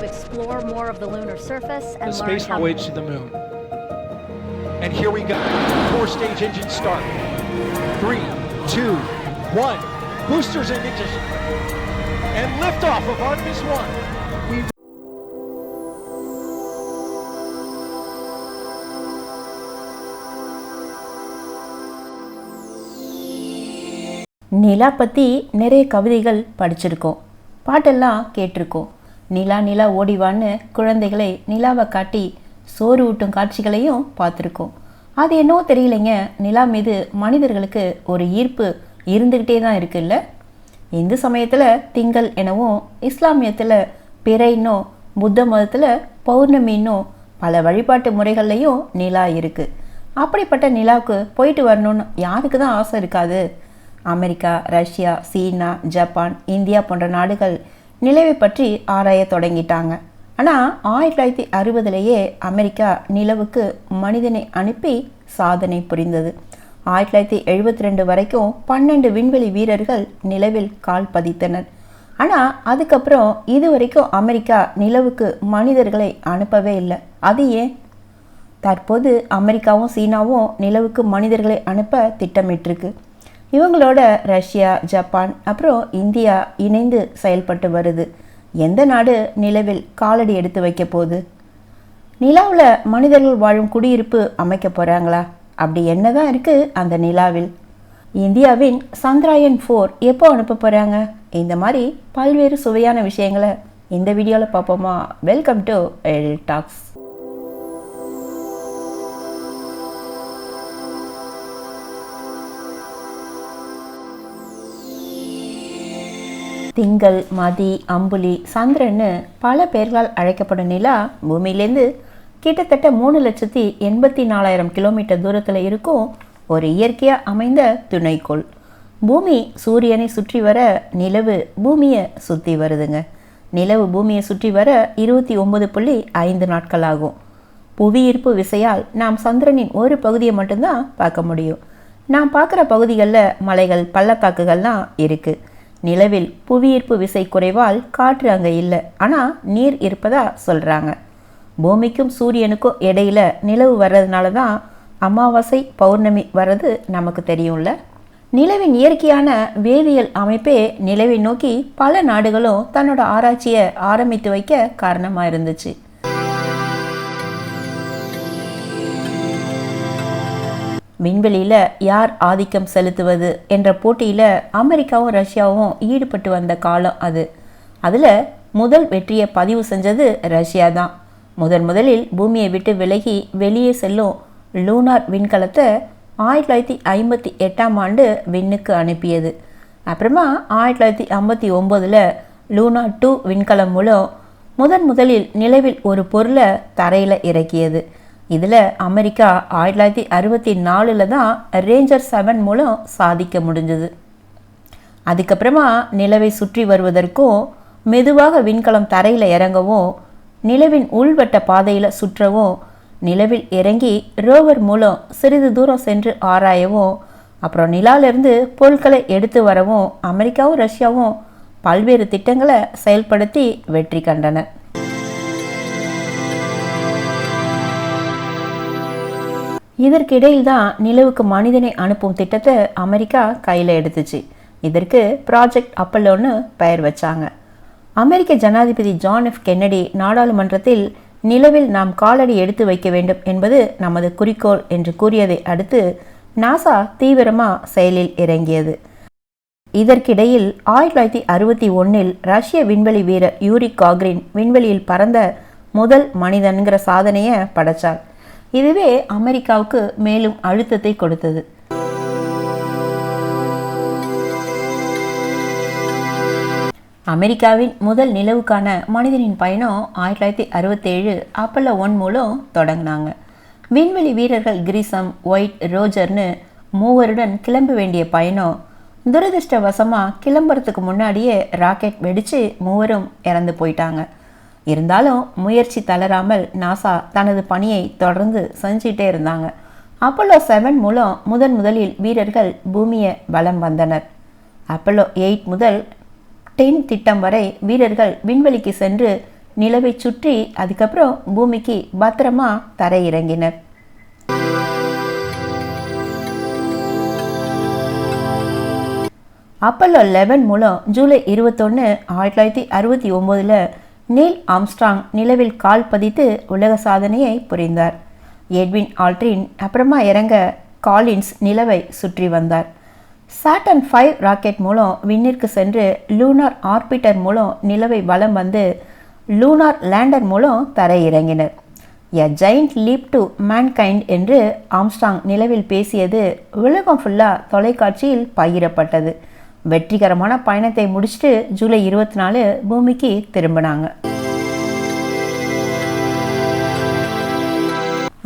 to explore more of the lunar surface and the learn space how voyage to the moon. And here we go. Four stage engine start. Three, two, one. Boosters in ignition. And liftoff of Artemis 1. We நிலா பற்றி நிறைய கவிதைகள் படிச்சிருக்கோம் பாட்டெல்லாம் கேட்டிருக்கோம் நிலா நிலா ஓடிவான்னு குழந்தைகளை நிலாவை காட்டி சோறு ஊட்டும் காட்சிகளையும் பார்த்துருக்கோம். அது என்னவோ தெரியலைங்க. நிலா மீது மனிதர்களுக்கு ஒரு ஈர்ப்பு இருந்துக்கிட்டே தான் இருக்குல்ல? இந்து சமயத்தில் திங்கள் எனவும் இஸ்லாமியத்தில் பிறைன்னோ புத்த மதத்தில் பௌர்ணமின்னும் பல வழிபாட்டு முறைகள்லையும் நிலா இருக்குது அப்படிப்பட்ட நிலாவுக்கு போயிட்டு வரணும்னு யாருக்கு தான் ஆசை இருக்காது? அமெரிக்கா ரஷ்யா சீனா ஜப்பான் இந்தியா போன்ற நாடுகள் நிலவை பற்றி ஆராய தொடங்கிட்டாங்க. ஆனால் ஆயிரத்தி தொள்ளாயிரத்தி அறுபதுலேயே அமெரிக்கா நிலவுக்கு மனிதனை அனுப்பி சாதனை புரிந்தது. ஆயிரத்தி தொள்ளாயிரத்தி எழுபத்தி ரெண்டு வரைக்கும் பன்னெண்டு விண்வெளி வீரர்கள் நிலவில் கால் பதித்தனர். ஆனால் அதுக்கப்புறம் இது வரைக்கும் அமெரிக்கா நிலவுக்கு மனிதர்களை அனுப்பவே இல்லை. அது ஏன்? தற்போது அமெரிக்காவும் சீனாவும் நிலவுக்கு மனிதர்களை அனுப்ப திட்டமிட்டிருக்கு. இவங்களோட ரஷ்யா ஜப்பான் அப்புறம் இந்தியா இணைந்து செயல்பட்டு வருது. எந்த நாடு நிலவில் காலடி எடுத்து வைக்க போகுது? நிலாவில் மனிதர்கள் வாழும் குடியிருப்பு அமைக்க போகிறாங்களா அப்படி என்னதான் இருக்குது அந்த நிலாவில்? இந்தியாவின் சந்திராயன் ஃபோர் எப்போ அனுப்ப போகிறாங்க இந்த மாதிரி பல்வேறு சுவையான விஷயங்களை இந்த வீடியோவில் பார்ப்போமா? வெல்கம் டு எல் டாக்ஸ் திங்கள் மதி அம்புலி சந்திரன்னு பல பெயர்களால் அழைக்கப்படும் நிலா பூமியிலேருந்து கிட்டத்தட்ட மூணு லட்சத்தி எண்பத்தி நாலாயிரம் கிலோமீட்டர் தூரத்தில் இருக்கும் ஒரு இயற்கையாக அமைந்த துணைக்கோள். பூமி சூரியனை சுற்றி வர நிலவு பூமியை சுற்றி வருதுங்க. நிலவு பூமியை சுற்றி வர இருபத்தி ஒம்பது புள்ளி ஐந்து நாட்கள் ஆகும். புவியீர்ப்பு விசையால் நாம் சந்திரனின் ஒரு பகுதியை மட்டும்தான் பார்க்க முடியும். நாம் பார்க்குற பகுதிகளில் மலைகள் பள்ளத்தாக்குகள்லாம் இருக்குது நிலவில் புவியீர்ப்பு விசை குறைவால் காற்று அங்கே இல்லை. ஆனால் நீர் இருப்பதா சொல்கிறாங்க பூமிக்கும் சூரியனுக்கும் இடையில நிலவு வர்றதுனால தான் அமாவாசை பௌர்ணமி வர்றது நமக்கு தெரியும்ல. நிலவின் இயற்கையான வேதியியல் அமைப்பே நிலவை நோக்கி பல நாடுகளும் தன்னோட ஆராய்ச்சியை ஆரம்பித்து வைக்க காரணமாக இருந்துச்சு. விண்வெளியில் யார் ஆதிக்கம் செலுத்துவது என்ற போட்டியில் அமெரிக்காவும் ரஷ்யாவும் ஈடுபட்டு வந்த காலம் அது. அதில் முதல் வெற்றியை பதிவு செஞ்சது ரஷ்யா தான். முதன் முதலில் பூமியை விட்டு விலகி வெளியே செல்லும் லூனார் விண்கலத்தை ஆயிரத்தி தொள்ளாயிரத்தி ஐம்பத்தி எட்டாம் ஆண்டு விண்ணுக்கு அனுப்பியது. அப்புறமா ஆயிரத்தி தொள்ளாயிரத்தி ஐம்பத்தி ஒம்போதில் லூனா டூ விண்கலம் மூலம் முதன் முதலில் நிலவில் ஒரு பொருளை தரையில் இறக்கியது. இதில் அமெரிக்கா ஆயிரத்தி தொள்ளாயிரத்தி அறுபத்தி நாலில் தான் ரேஞ்சர் செவன் மூலம் சாதிக்க முடிஞ்சது. அதுக்கப்புறமா நிலவை சுற்றி வருவதற்கும் மெதுவாக விண்கலம் தரையில் இறங்கவும் நிலவின் உள்வட்ட பாதையில் சுற்றவும் நிலவில் இறங்கி ரோவர் மூலம் சிறிது தூரம் சென்று ஆராயவும் அப்புறம் நிலாவிலிருந்து பொருட்களை எடுத்து வரவும் அமெரிக்காவும் ரஷ்யாவும் பல்வேறு திட்டங்களை செயல்படுத்தி வெற்றி கண்டன. இதற்கிடையில் தான் நிலவுக்கு மனிதனை அனுப்பும் திட்டத்தை அமெரிக்கா கையில் எடுத்துச்சு. இதற்கு ப்ராஜெக்ட் அப்பல்லோன்னு பெயர் வச்சாங்க. அமெரிக்க ஜனாதிபதி ஜான் எஃப் கென்னடி நாடாளுமன்றத்தில் நிலவில் நாம் காலடி எடுத்து வைக்க வேண்டும் என்பது நமது குறிக்கோள் என்று கூறியதை அடுத்து நாசா தீவிரமாக செயலில் இறங்கியது. இதற்கிடையில் ஆயிரத்தி தொள்ளாயிரத்தி அறுபத்தி ஒன்றில் ரஷ்ய விண்வெளி வீரர் யூரி காக்ரின் விண்வெளியில் பறந்த முதல் மனிதன்கிற சாதனையை படைச்சார். இதுவே அமெரிக்காவுக்கு மேலும் அழுத்தத்தை கொடுத்தது. அமெரிக்காவின் முதல் நிலவுக்கான மனிதனின் பயணம் ஆயிரத்தி தொள்ளாயிரத்தி அறுபத்தேழு அப்பல்லோ ஒன் மூலம் தொடங்கினாங்க. விண்வெளி வீரர்கள் கிரிசம் ஒயிட் ரோஜர்னு மூவருடன் கிளம்ப வேண்டிய பயணம் துரதிருஷ்டவசமாக கிளம்புறதுக்கு முன்னாடியே ராக்கெட் வெடித்து மூவரும் இறந்து போயிட்டாங்க. இருந்தாலும் முயற்சி தளராமல் நாசா தனது பணியை தொடர்ந்து செஞ்சிட்டே இருந்தாங்க. அப்பல்லோ செவன் மூலம் முதன் முதலில் வீரர்கள் பூமியை வலம் வந்தனர். அப்பல்லோ எயிட் முதல் டென் திட்டம் வரை வீரர்கள் விண்வெளிக்கு சென்று நிலவை சுற்றி அதுக்கப்புறம் பூமிக்கு பத்திரமா தரையிறங்கினர். அப்பல்லோ லெவன் மூலம் ஜூலை இருபத்தொன்று ஆயிரத்தி தொள்ளாயிரத்தி அறுபத்தி ஒம்போதில் நீல் ஆம்ஸ்ட்ராங் நிலவில் கால் பதித்து உலக சாதனையை புரிந்தார். எட்வின் ஆல்ட்ரின் அப்புறமா இறங்க காலின்ஸ் நிலவை சுற்றி வந்தார். சாட்டன் ஃபைவ் ராக்கெட் மூலம் விண்ணிற்கு சென்று லூனார் ஆர்பிட்டர் மூலம் நிலவை வலம் வந்து லூனார் லேண்டர் மூலம் தரையிறங்கினர். A giant leap to mankind என்று ஆம்ஸ்டாங் நிலவில் பேசியது உலகம் ஃபுல்லாக தொலைக்காட்சியில் பகிரப்பட்டது. வெற்றிகரமான பயணத்தை முடிச்சுட்டு ஜூலை இருபத்தி நாலு பூமிக்கு திரும்பினாங்க.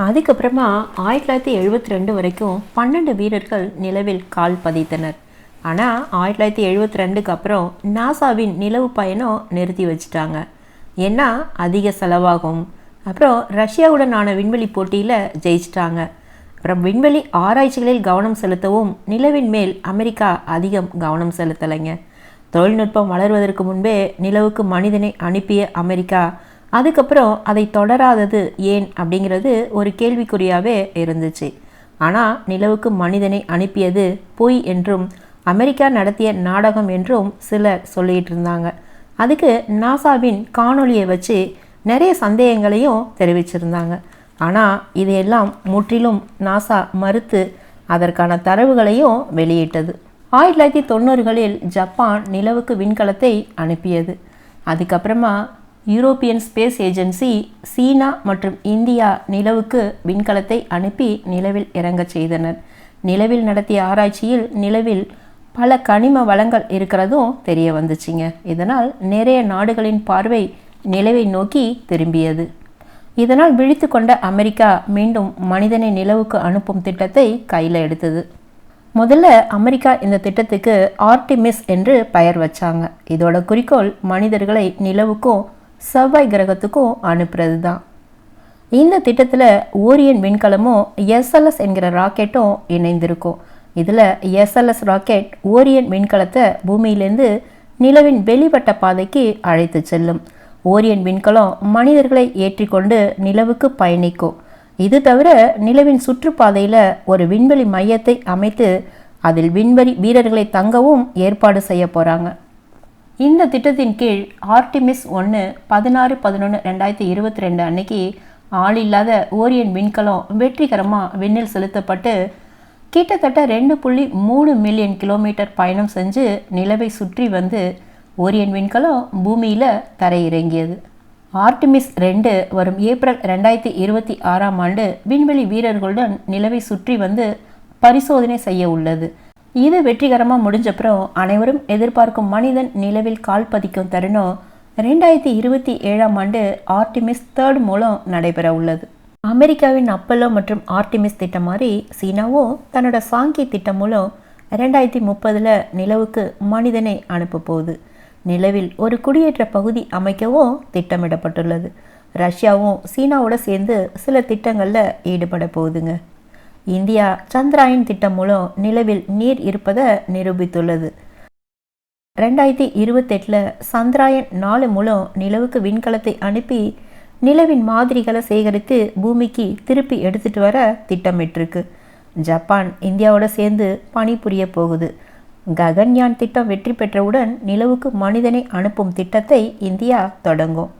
அதுக்கப்புறமா ஆயிரத்தி தொள்ளாயிரத்தி எழுபத்தி ரெண்டு வரைக்கும் பன்னெண்டு வீரர்கள் நிலவில் கால் பதித்தனர். ஆனால் ஆயிரத்தி தொள்ளாயிரத்தி எழுபத்தி ரெண்டுக்கு அப்புறம் நாசாவின் நிலவு பயணம் நிறுத்தி வச்சுட்டாங்க. ஏன்னா அதிக செலவாகும். அப்புறம் ரஷ்யாவுடனான விண்வெளி போட்டியில் ஜெயிச்சிட்டாங்க. அப்புறம் விண்வெளி ஆராய்ச்சிகளில் கவனம் செலுத்தவும் நிலவின் மேல் அமெரிக்கா அதிகம் கவனம் செலுத்தலைங்க. தொழில்நுட்பம் வளர்வதற்கு முன்பே நிலவுக்கு மனிதனை அனுப்பிய அமெரிக்கா அதுக்கப்புறம் அதை தொடராதது ஏன் அப்படிங்கிறது ஒரு கேள்விக்குறியாகவே இருந்துச்சு. ஆனால் நிலவுக்கு மனிதனை அனுப்பியது பொய் என்றும் அமெரிக்கா நடத்திய நாடகம் என்றும் சிலர் சொல்லிகிட்டு இருந்தாங்க. அதுக்கு நாசாவின் காணொளியை வச்சு நிறைய சந்தேகங்களையும் தெரிவிச்சிருந்தாங்க. ஆனால் இதையெல்லாம் முற்றிலும் நாசா மறுத்து அதற்கான தரவுகளையும் வெளியிட்டது. ஆயிரத்தி தொள்ளாயிரத்தி தொண்ணூறுகளில் ஜப்பான் நிலவுக்கு விண்கலத்தை அனுப்பியது. அதுக்கப்புறமா யூரோப்பியன் ஸ்பேஸ் ஏஜென்சி சீனா மற்றும் இந்தியா நிலவுக்கு விண்கலத்தை அனுப்பி நிலவில் இறங்கச் செய்தனர். நிலவில் நடத்திய ஆராய்ச்சியில் நிலவில் பல கனிம வளங்கள் இருக்கிறதும் தெரிய வந்துச்சுங்க. இதனால் நிறைய நாடுகளின் பார்வை நிலவை நோக்கி திரும்பியது. இதனால் விழித்து கொண்ட அமெரிக்கா மீண்டும் மனிதனை நிலவுக்கு அனுப்பும் திட்டத்தை கையில் எடுத்தது. முதல்ல அமெரிக்கா இந்த திட்டத்துக்கு ஆர்டிமிஸ் என்று பெயர் வச்சாங்க. இதோட குறிக்கோள் மனிதர்களை நிலவுக்கும் செவ்வாய் கிரகத்துக்கும் அனுப்புறது தான் இந்த திட்டத்தில் ஓரியன் விண்கலமும் எஸ்எல்எஸ் என்கிற ராக்கெட்டும் இணைந்திருக்கும். இதில் எஸ்எல்எஸ் ராக்கெட் ஓரியன் விண்கலத்தை பூமியிலேருந்து நிலவின் வெளிவட்ட பாதைக்கு அழைத்து செல்லும். ஓரியன் விண்கலம் மனிதர்களை ஏற்றிக்கொண்டு நிலவுக்கு பயணிக்கும். இது தவிர நிலவின் சுற்றுப்பாதையில் ஒரு விண்வெளி மையத்தை அமைத்து அதில் விண்வெளி வீரர்களை தங்கவும் ஏற்பாடு செய்ய போகிறாங்க இந்த திட்டத்தின் கீழ் ஆர்டிமிஸ் ஒன்று பதினாறு பதினொன்று ரெண்டாயிரத்தி இருபத்தி ரெண்டு அன்னைக்கு ஆள் இல்லாத ஓரியன் விண்கலம் வெற்றிகரமாக விண்ணில் செலுத்தப்பட்டு கிட்டத்தட்ட ரெண்டு புள்ளி மூணு மில்லியன் கிலோமீட்டர் பயணம் செஞ்சு நிலவை சுற்றி வந்து ஓரியன் விண்கலம் பூமியில் தரையிறங்கியது. ஆர்டிமிஸ் ரெண்டு வரும் ஏப்ரல் ரெண்டாயிரத்தி இருபத்தி ஆறாம் ஆண்டு விண்வெளி வீரர்களுடன் நிலவை சுற்றி வந்து பரிசோதனை செய்ய உள்ளது. இது வெற்றிகரமாக முடிஞ்சப்புறம் அனைவரும் எதிர்பார்க்கும் மனிதன் நிலவில் கால் பதிக்கும் தருணம் ரெண்டாயிரத்தி இருபத்தி ஏழாம் ஆண்டு ஆர்டிமிஸ் தேர்ட் மூலம் நடைபெற உள்ளது. அமெரிக்காவின் அப்பல்லோ மற்றும் ஆர்டிமிஸ் திட்டம் மாதிரி சீனாவும் தன்னோட சாங்கி திட்டம் மூலம் ரெண்டாயிரத்தி முப்பதில் நிலவுக்கு மனிதனை அனுப்ப போகுது. நிலவில் ஒரு குடியேற்ற பகுதி அமைக்கவும் திட்டமிடப்பட்டுள்ளது. ரஷ்யாவும் சீனாவோட சேர்ந்து சில திட்டங்களில் ஈடுபட போகுதுங்க. இந்தியா சந்திராயன் திட்டம் மூலம் நிலவில் நீர் இருப்பதை நிரூபித்துள்ளது. ரெண்டாயிரத்தி இருபத்தெட்டில் சந்திராயன் நாலு மூலம் நிலவுக்கு விண்கலத்தை அனுப்பி நிலவின் மாதிரிகளை சேகரித்து பூமிக்கு திருப்பி எடுத்துட்டு வர திட்டமிட்டிருக்கு. ஜப்பான் இந்தியாவோட சேர்ந்து பணிபுரிய போகுது. ககன்யான் திட்டம் வெற்றி பெற்றவுடன் நிலவுக்கு மனிதனை அனுப்பும் திட்டத்தை இந்தியா தொடங்கும்.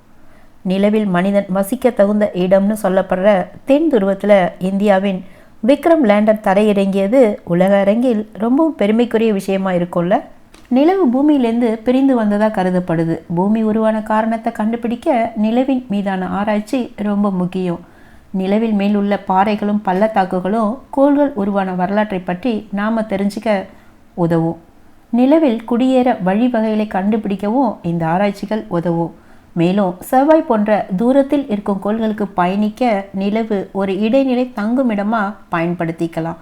நிலவில் மனிதன் வசிக்க தகுந்த இடம்னு சொல்லப்படுற தென் துருவத்தில் இந்தியாவின் விக்ரம் லேண்டர் தரையிறங்கியது உலக அரங்கில் ரொம்பவும் பெருமைக்குரிய விஷயமா இருக்கும்ல? நிலவு பூமியிலேருந்து பிரிந்து வந்ததாக கருதப்படுது. பூமி உருவான காரணத்தை கண்டுபிடிக்க நிலவின் மீதான ஆராய்ச்சி ரொம்ப முக்கியம். நிலவில் மேல் உள்ள பாறைகளும் பள்ளத்தாக்குகளும் கோள்கள் உருவான வரலாற்றை பற்றி நாம் தெரிஞ்சுக்க உதவும். நிலவில் குடியேற வழிவகைகளை கண்டுபிடிக்கவும் இந்த ஆராய்ச்சிகள் உதவும். மேலும் செவ்வாய் போன்ற தூரத்தில் இருக்கும் கோள்களுக்கு பயணிக்க நிலவு ஒரு இடைநிலை தங்குமிடமாக பயன்படுத்திக்கலாம்.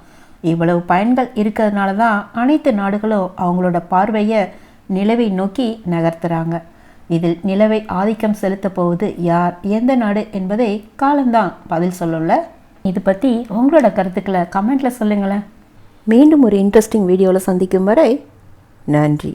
இவ்வளவு பயன்கள் இருக்கிறதுனால தான் அனைத்து நாடுகளும் அவங்களோட பார்வையை நிலவை நோக்கி நகர்த்துறாங்க. இதில் நிலவை ஆதிக்கம் செலுத்த போவது யார் எந்த நாடு என்பதை காலம்தான் பதில் சொல்லல இது பற்றி உங்களோட கருத்துக்களை கமெண்ட்டில் சொல்லுங்களேன். மீண்டும் ஒரு இன்ட்ரெஸ்டிங் வீடியோவில் சந்திக்கும் வரை நன்றி.